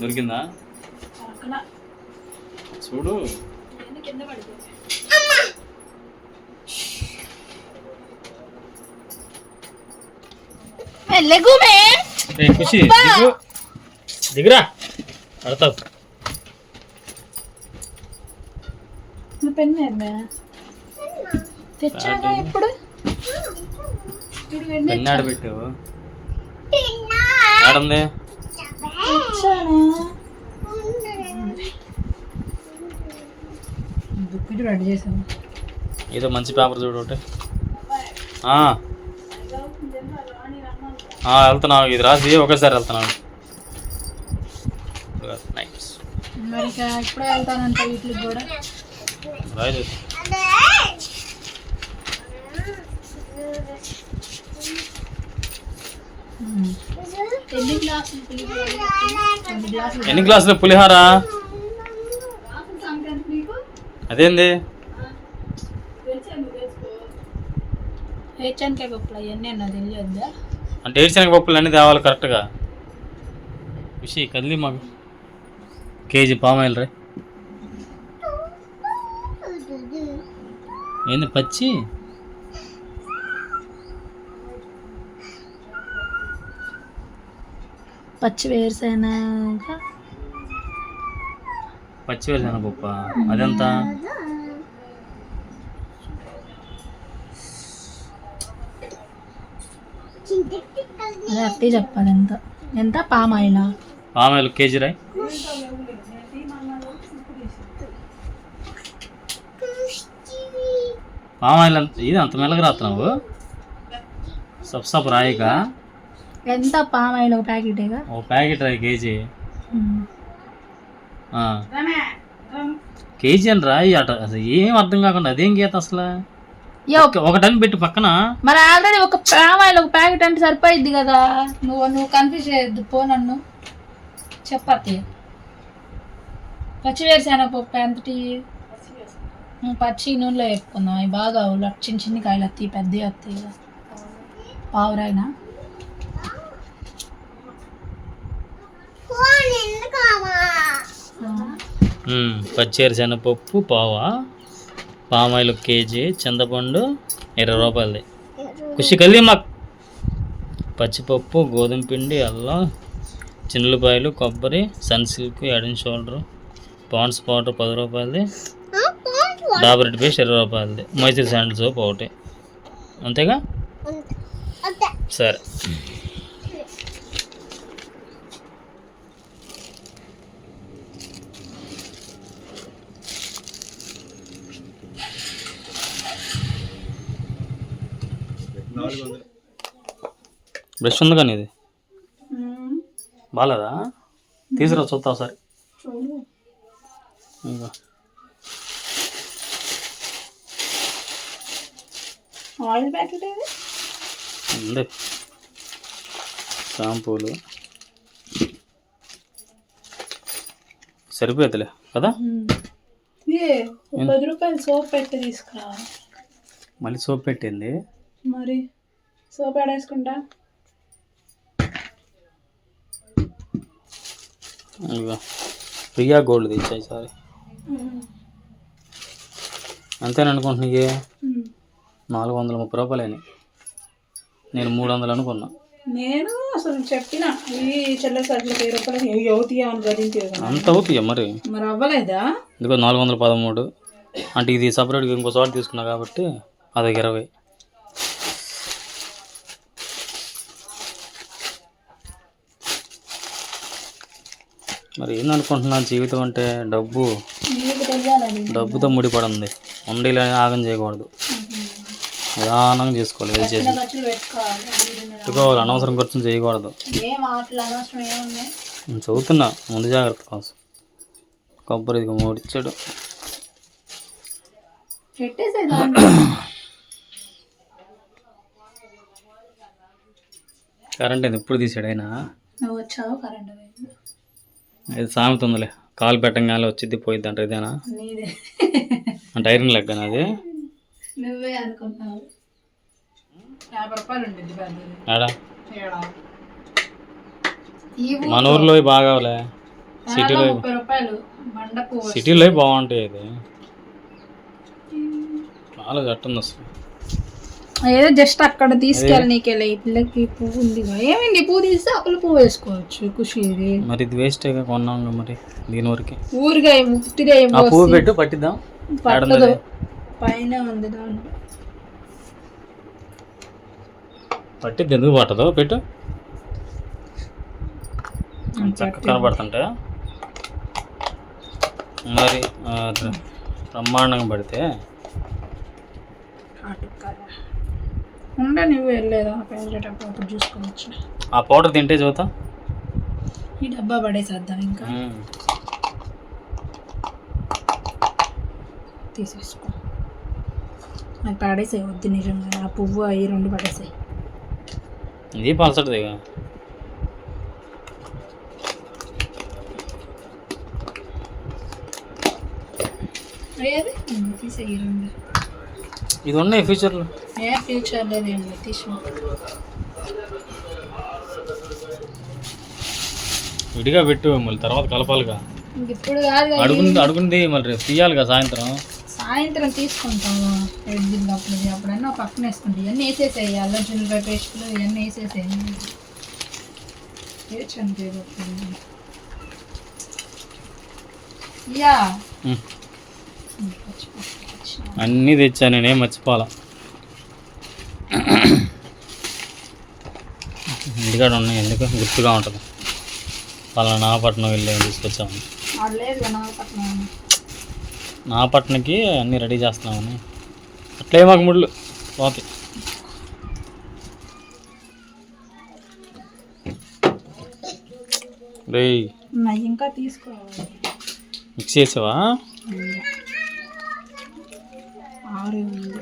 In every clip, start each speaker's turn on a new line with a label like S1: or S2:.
S1: దొరికిందా? చూడు. ఖుషి దిగు. దిగురా. పడతావు.
S2: పెన్ ఏమే తెచ్చాగా ఇప్పుడు చూడు వెండి
S1: పెన్ను ఆడ. పెట్టావు ఆడుంది
S2: రెడీ చేసాను
S1: ఏదో మంచి పేపర్ చూడు ఒకటి. వెళ్తున్నావు ఇది రాసి ఒకేసారి వెళ్తున్నావు. నైస్
S2: మరి ఇక ఇప్పుడే వెళ్తానంట వీటికి కూడా.
S1: రాయదు
S2: ఎన్ని గ్లాసులు పులిహోర? ఎన్ని గ్లాసులు
S1: ఎన్ని గ్లాసులు పులిహార
S2: సంక్రాంతి నీకు
S1: అదేంది? అంటే ఏడ్చనగ పప్పులు అన్నీ తేవాలి కరెక్ట్గా? విషయ కదిలి మాకు కేజీ పామాయిల్ రే. ఏంది పచ్చి?
S2: పచ్చి వేరుశనగ
S1: పచ్చి వేరుశనగ పప్ప. అదెంత?
S2: అదే అట్టే చెప్పాలి ఎంత? ఎంత? పామాయిలా?
S1: పామాయిల్ కేజీ రాయ్. పామాయిల్ అంత ఇది అంత మెల్లగా రాస్తున్నావు? సబ్ సబ్ రాయిక?
S2: ఎంత పామాయిల్ ఒక ప్యాకెటేగా
S1: ఓ ప్యాకెట్ రాయి కేజీ. కేజీ అని రాయి అట అసలు ఏం అర్థం కాకుండా అదేం గీత అసలు? ఒక- టన్ పెట్టి పక్కన.
S2: మరి ఆల్రెడీ ఒక పామాయిల్ ఒక ప్యాకెట్ అంటే సరిపోయిద్ది కదా. నువ్వు నువ్వు కన్ఫ్యూజ్ చేయొద్దు పో నన్ను. చెప్పత్తి పచ్చి వేరుశనగ పప్పు ఎంతటి పచ్చి నూనెలో వేపుకుందాం అవి బాగా చిన్న చిన్న కాయలు వస్తాయి పెద్దవి వస్తాయి కదా. పావురాయినా?
S1: పచ్చేరు శనగపప్పు పావా పామాయిల్ ఒక కేజీ చింతపండు ఇరవై రూపాయలది. ఖుషి కలిగి మాకు. పచ్చిపప్పు గోధుమ పిండి అల్లం చిన్నులపాయలు కొబ్బరి Sunsilk head and shoulder Pond's powder పది రూపాయలది. డాబర్ రెడ్ పేస్ట్ ఇరవై రూపాయలది. మైసూర్ శాండిల్ సోప్ ఒకటి. అంతేగా? సరే. బ్రష్ ఉంది కానీ ఇది బాగాలేదా తీసుకురా చూస్తా ఒకసారి.
S2: ఆయిల్ ప్యాకెట్
S1: ఉంది. షాంపూలు సరిపోతుందిలే కదా?
S2: పది రూపాయలు సోప్ పెట్టి తీసుకురా.
S1: మళ్ళీ సోప్ పెట్టింది.
S2: మరి సోప్ ఆడేసుకుంటా
S1: ప్రియా గోల్డ్ తెచ్చాయి సారీ అంతేననుకుంటున్నాయి నాలుగు వందల ముప్పై రూపాయలు అయినాయి నేను మూడు వందలు అనుకున్నా.
S2: నేను అసలు చెప్పిన ఇవి చెల్లె సరుకులు వెయ్యి రూపాయలు ఇవి అవుతాయా అని
S1: అంత అవుతాయి మరి?
S2: మరి అవ్వలేదా?
S1: ఇదిగో నాలుగు వందల పదమూడు. అంటే ఇది సపరేట్గా ఇంకో చోట తీసుకున్నా కాబట్టి అది ఇరవై. మరి ఏందనుకుంటున్నా జీవితం అంటే డబ్బు. డబ్బుతో ముడిపడింది. ఉండేలా ఆగం చేయకూడదు. నిదానంగా చేసుకోవాలి. ఏది చేసి
S2: పెట్టుకోవాలి.
S1: అనవసరం ఖర్చులు చేయకూడదు. నేను చదువుతున్నా. ముందు జాగ్రత్త కోసం. కొబ్బరి ఇది మూడు ఇచ్చాడు.
S2: పెట్టేసే దాన్ని.
S1: కరెంట్ ఇది ఇప్పుడు తీసాడు అయినా
S2: నువ్వు వచ్చావు? కరెంట్
S1: ఇది సామెత ఉందిలే కాలు పెట్టంగానే వచ్చింది పోయిద్ది అంటే ఇదేనా అంటే ఐరన్ లెక్కన అది?
S2: నువ్వే అనుకుంటున్నావు.
S1: మన ఊర్లో ఇవి బాగావులే సిటీలో సిటీలో బాగుంటాయి ఇది. చాలా చట్టుంది అసలు.
S2: ఏదో జస్ట్ అక్కడ తీసుకెళ్ళి నీకెళ్ళి ఈ పిల్లకి పువ్వు ఉంది. ఏమైంది? పువ్వు తీస్తే అక్కడ పువ్వు వేసుకోవచ్చు. ఖుషి ఇది.
S1: మరి ఇది వేస్ట్గా కొన్నాం మరి దీని వరకు.
S2: ఊరిగా ఉట్టిగా
S1: ఆ పువ్వు పెట్టు పట్టిద్దాం.
S2: పట్టదు. పైన ఉంది దాంట్లో.
S1: పట్టిద్ది ఎందుకు పట్టదు? పెట్టు. చక్కగా కనబడుతుంటే. మరి బ్రహ్మాండంగా పడితే
S2: ఉండే నువ్వు వెళ్ళలేదా వెళ్ళేటప్పుడు అప్పుడు చూసుకోవచ్చు.
S1: ఆ పౌడర్ తింటే చూద్దాం
S2: ఈ డబ్బా పడేసేద్దాం ఇంకా. తీసేసుకో. అది పడేసాయి వద్దు నిజంగా. ఆ పువ్వు అవి రెండు పడేసాయి.
S1: ఇది పలసటిది
S2: తీసేయి ఈ రెండు.
S1: ఇది ఉన్నాయి ఫ్యూచర్లో
S2: ఏ ఫ్యూచర్ లేదు ఏం లేదు తీసుకో.
S1: విడిగా పెట్టు మళ్ళీ తర్వాత కలపాలిగా.
S2: ఇప్పుడు కాదు
S1: అడుగుంది అడుగుంది మళ్ళీ రేపు తీయాలిగా సాయంత్రం.
S2: సాయంత్రం తీసుకుంటాము ఎడ్జిల్ అప్పుడు అప్పుడన్నా పక్కన వేసుకుంటాం ఇవన్నీ వేసేసాయి అల్లం చిల్లిపాయ పేస్ట్లు ఇవన్నీ వేసేసాయి. వేచండి యా.
S1: అన్నీ తెచ్చాను నేనేం మర్చిపోవాలా. ఇంటికాడ ఉన్నాయి ఎందుకు గుర్తుగా ఉంటుంది. వాళ్ళ నాపట్నం వెళ్ళి తీసుకొచ్చాము
S2: అది లేదు కదా పక్కన
S1: నాపట్నకి అన్నీ రెడీ చేస్తున్నామని. అట్లే మాకు ముళ్ళు.
S2: ఉన్నాయి ఇంకా తీసుకోవాలి.
S1: మిక్స్ చేసావా?
S2: ఆరు ఉంది.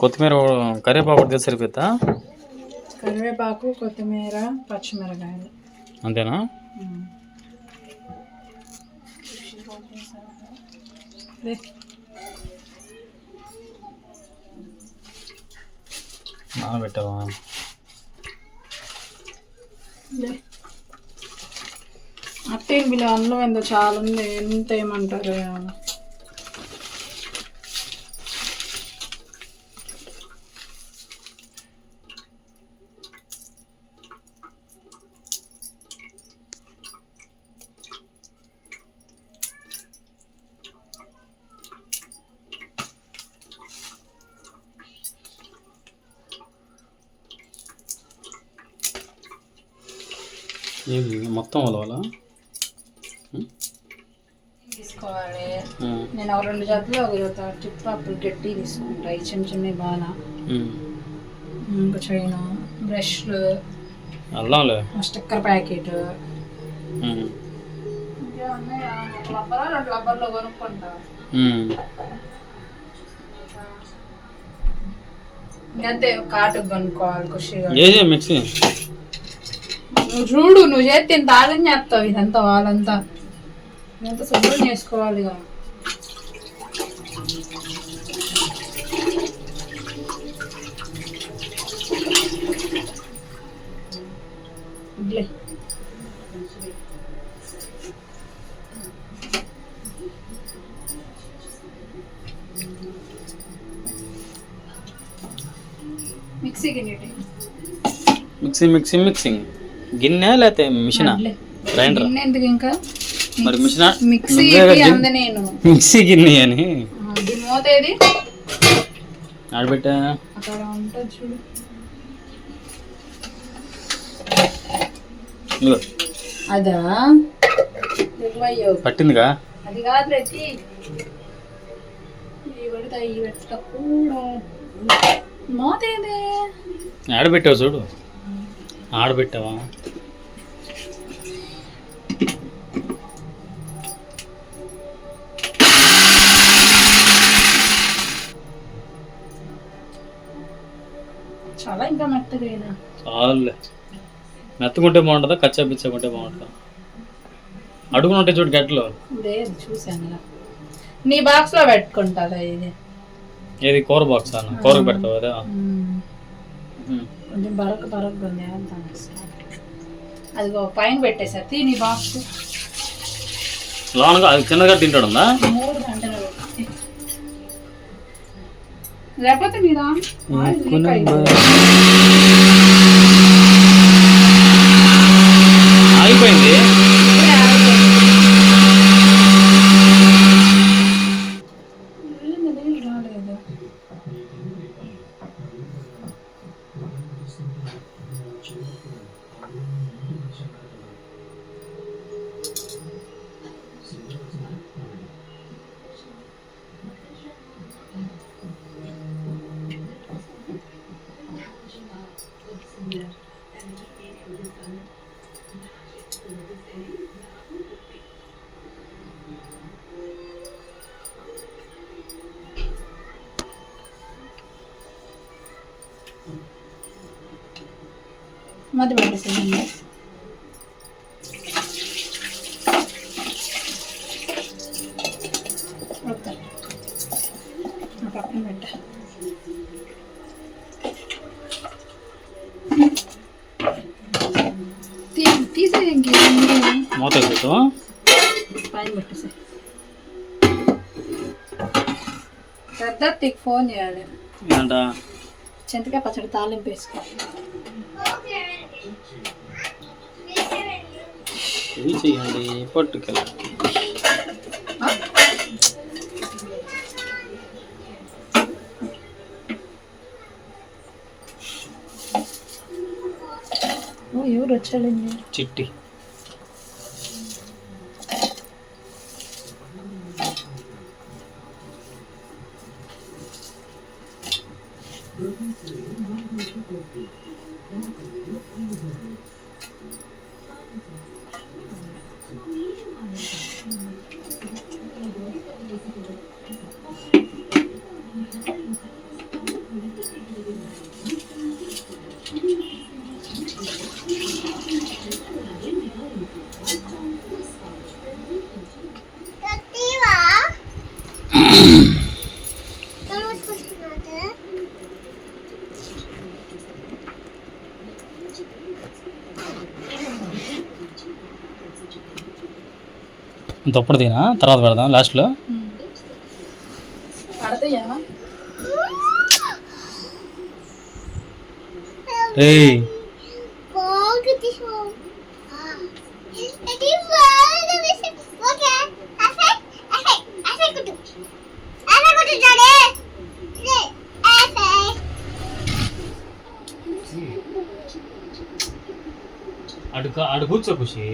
S1: కొత్తిమీర కరివేపాకు కూడా సరిపోద్దా
S2: కరివేపాకు కొత్తిమీర పచ్చిమిరకాయలు.
S1: అంతేనా. నానబెట్టావా?
S2: లే. అట్టేం బిల్లు అందులో ఎంత చాలా ఉంది. ఎంత ఏమంటారు
S1: ఏమి. మొత్తం అలవాలా
S2: తీసుకోవాలి. నేను ఒక రెండు జతలు ఒక టిప్ అప్పుడు గట్టి తీసుకుంటా. ఈ చిన్న చిన్న బాగా. ఇంకా చైన్ బ్రష్లు
S1: అల్లంలే.
S2: Sticker packet. రెండు రబ్బర్లో కొనుక్కుంటా. కొనుక్కోవాలి ఖుషిగా.
S1: మిక్సీ?
S2: నువ్వు చూడు నువ్వు చేస్తే ఇంత ఆగం చేస్తావు ఇదంతా వాళ్ళంతా. ఇదంతా శుభ్రం. ఇడ్లీ. మిక్సీ గిన్నె
S1: మిక్సీ మిక్సీ మిక్సింగ్. గిన్నె లేకపోతే మిషనా? గ్రైండర్?
S2: గిన్నె ఎందుకు ఇంకా?
S1: మరి మిషనా
S2: మిక్సీ అంద నేను.
S1: మిక్సీ గిన్నె అని?
S2: ఆ, దీని మూత ఏది?
S1: ఆడబెట్టా?
S2: అక్కడ ఉంటుంది చూడు.
S1: ఇదిగో,
S2: అదా?
S1: పట్టిందిగా?
S2: అది కాదు
S1: ఆడబెట్టావు చూడు. ఆడబెట్టావా?
S2: చాలా ఇంకా మెత్తగా
S1: చాలులే మెత్తకుంటే బాగుంటుందా? కచ్చా పిచ్చకుంటే బాగుంటుందా? అడుగున ఉంటాయి చూడు గట్లో
S2: లేదు చూసాను. నీ బాక్స్లో పెట్టుకుంటారా ఇది.
S1: ఏది? కూర బాక్స్ అన్న కూరకు పెడతావు అదే.
S2: కొంచెం బరక బరక అదిగో పైన పెట్టేసారు తిని బాక్స్
S3: లోనగా అది చిన్నగా తింటాడుందా?
S2: మూడు గంటలు. లేకపోతే మీరా? మధ్య పట్టేసిందండి ఓకే ఆ పక్కన పెట్ట తీసే ఇంకేం
S3: మూత.
S2: పైన పెట్టేసే. పెద్ద తిక్ ఫోన్ చేయాలి.
S3: ఏంట
S2: చింతకాయ పచ్చడి తాలింపు వేసుకో.
S3: పట్టుకెళ్ళి
S2: ఎవరు వచ్చాడండి
S3: చిట్టి తప్పుడు తినా తర్వాత పెడదాం లాస్ట్లో.
S2: పడతాయా
S3: రేయ్ అడు అడు కూర్చో ఖుషి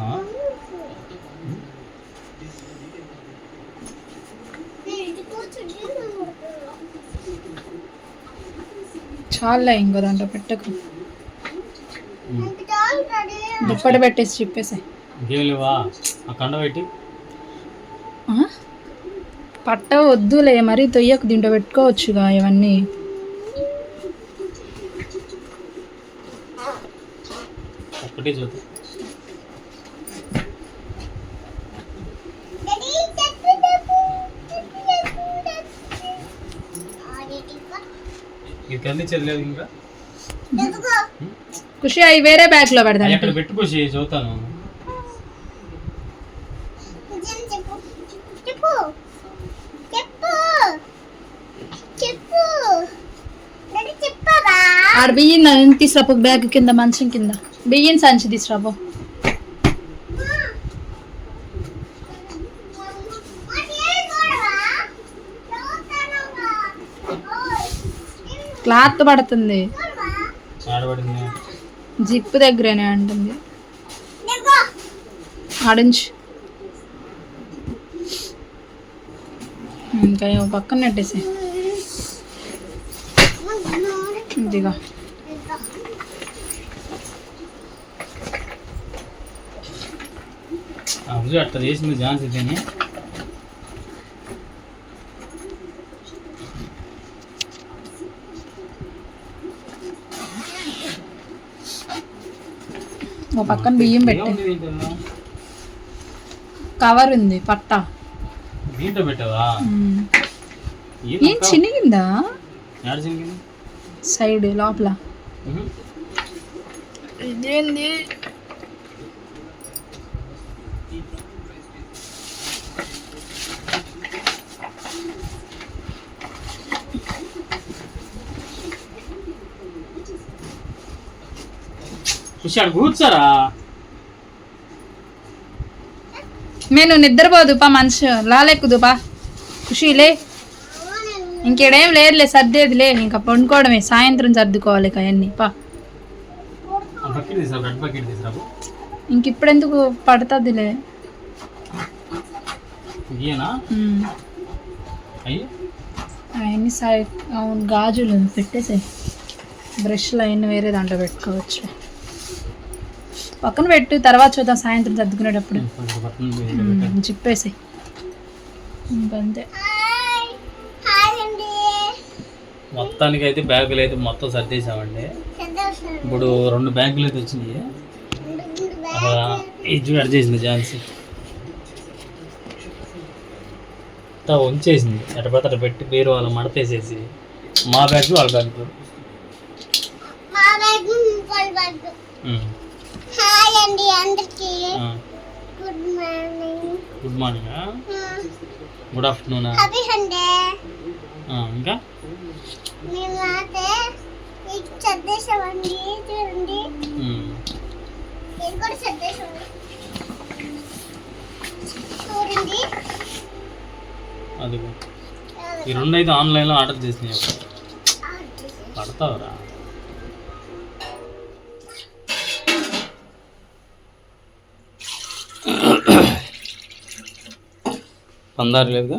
S3: ఆ?
S2: చాలా ఇంకో దాంట్లో పెట్టకు. దుప్పటి పెట్టేసి చెప్పేసి.
S3: ఇంకేం లేవా? ఆ కండ పెట్టి.
S2: వద్దులే మరీ తొయ్యకు దీంట్లో పెట్టుకోవచ్చుగా ఇవన్నీ.
S3: ఒక్కటే చూద్దాం. ఇంకా?
S2: ఖుషి అవి వేరే బ్యాగ్లో
S3: అక్కడ పెట్టు ఖుషి చూస్తాను
S2: ఆడ బియ్యం తీసుకురాపో బ్యాగ్ కింద మంచం కింద. బియ్యం సంచి తీసుకురాపో క్లాత్ పడుతుంది. జిప్ దగ్గరేనే అంటుంది. ఆడించు. ఇంకా ఏమో పక్కన నెట్టేసి ఇదిగా.
S3: అట్లా చేసింది ఝాన్సీ తిని
S2: ఓ పక్కన బియ్యం పెట్టే? కవర్ ఉంది పట్ట.
S3: ఏం
S2: చినిగిందా? సైడ్ లోపల. ఇదేంది?
S1: అక్కడ కూర్చోరా
S2: నేను నిద్రపోదు పా మనిషి. లాలెక్కుదు పా. ఖుషిలే ఇంకేడేం లేదులే సర్దేదిలే. ఇంకా పండుకోవడమే. సాయంత్రం సర్దుకోవాలి అవన్నీ. పా. ఇంక ఇప్పుడెందుకు పడుతుందిలే. అవన్నీ సై అవును గాజులు పెట్టేసే బ్రష్లు అవన్నీ వేరే దాంట్లో పెట్టుకోవచ్చు. పక్కన పెట్టు తర్వాత చూద్దాం సాయంత్రం సర్దుకునేటప్పుడు. చిప్పేసి ఇంకంతే
S1: మొత్తానికి అయితే బ్యాగులు అయితే మొత్తం సర్దేశామండి. ఇప్పుడు రెండు బ్యాగులు అయితే వచ్చినాయి ఇది చూడు చేసింది ఝాన్సీ. అంతా ఉంచేసింది. పెట్టి పేరు వాళ్ళ మడతేసేసి మా బ్యాగ్ వాళ్ళ బ్యాగ్
S3: అండి అందరికి. Good morning
S1: good morning good afternoon
S3: happy Sunday
S1: ఇంకా?
S3: మేమైతే మీకు చదివేసామండి చూడండి. నేను కూడా చదివేసాను చూడండి.
S1: అదిగో. ఈ రెండు అయితే ఆన్లైన్లో ఆర్డర్ చేసినాయి పడతావురా? పందారు లేదుగా?